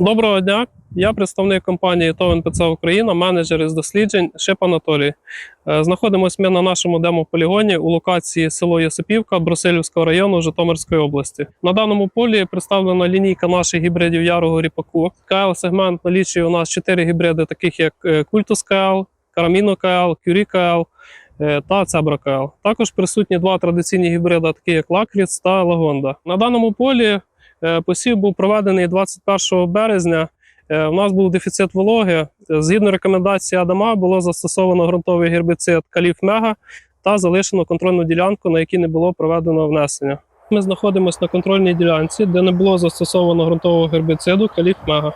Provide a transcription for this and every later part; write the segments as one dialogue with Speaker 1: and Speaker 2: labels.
Speaker 1: Доброго дня. Я представник компанії ТОВ НПЦ Україна, менеджер із досліджень Шип Анатолій. Е, Знаходимося ми на нашому демополігоні у локації село Йосипівка Брусилівського району Житомирської області. На даному полі представлена лінійка наших гібридів ярого ріпаку. КЛ сегмент налічує у нас 4 гібриди, таких як е, Культус КЛ, Караміно КЛ, Кюрі КЛ е, та Цебра КЛ. Також присутні два традиційні гібриди, такі як Лакріц та Лагонда. На даному полі посів був проведений 21 березня. Е, У нас був дефіцит вологи. Е, Згідно рекомендації Адама, було застосовано ґрунтовий гербіцид Каліф Мега та залишено контрольну ділянку, на якій не було проведено внесення. Ми знаходимося на контрольній ділянці, де не було застосовано ґрунтового гербіциду Каліф Мега.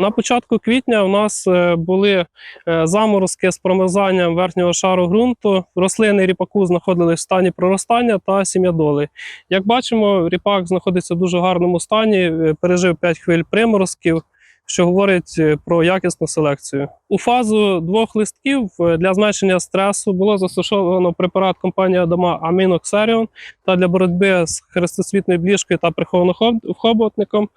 Speaker 1: На початку квітня у нас е, були е, заморозки з промерзанням верхнього шару ґрунту. Рослини ріпаку знаходились в стані проростання та сім'ядоли. Як бачимо, ріпак знаходиться в дуже гарному стані, е, пережив 5 хвиль приморозків, що говорить е, про якісну селекцію. У фазу двох листків е, для зменшення стресу було застосовано препарат компанії Адама Аміноксеріон та для боротьби з хрестоцвітною бліжкою та прихованохоботником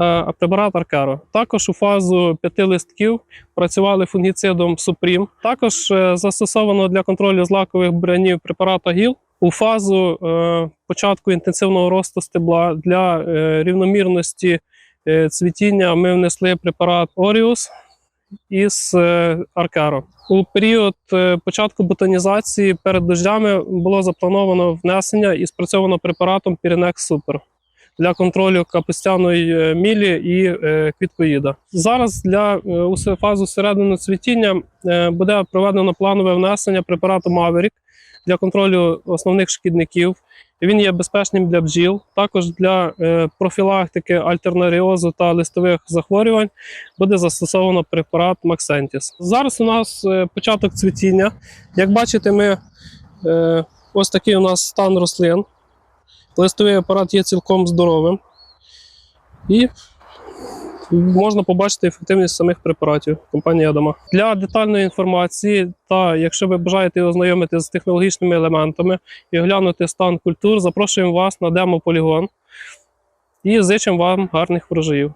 Speaker 1: е, препарат Аркеро. Також у фазу п'яти листків працювали фунгіцидом Супрім. Також застосовано для контролю злакових бурянів препарат Агіл. У фазу початку інтенсивного росту стебла для рівномірності цвітіння ми внесли препарат Оріус із е, Аркеро. У період е, початку ботанізації перед дождями було заплановано внесення і спрацьовано препаратом Pirinex Super для контролю капустяної е, мілі і е, квіткоїда. Зараз для е, фазу середини цвітіння е, буде проведено планове внесення препарату Maverick для контролю основних шкідників. Він є безпечним для бджіл, також для е, профілактики альтернаріозу та листових захворювань буде застосовано препарат Maxentis. Зараз у нас е, початок цвітіння. Як бачите, ми е, ось такий у нас стан рослин. Листовий апарат є цілком здоровим. І можна побачити ефективність самих препаратів компанії Адама. Для детальної інформації, та якщо ви бажаєте ознайомитися з технологічними елементами і оглянути стан культур, запрошуємо вас на демо-полігон і зичимо вам гарних врожаїв.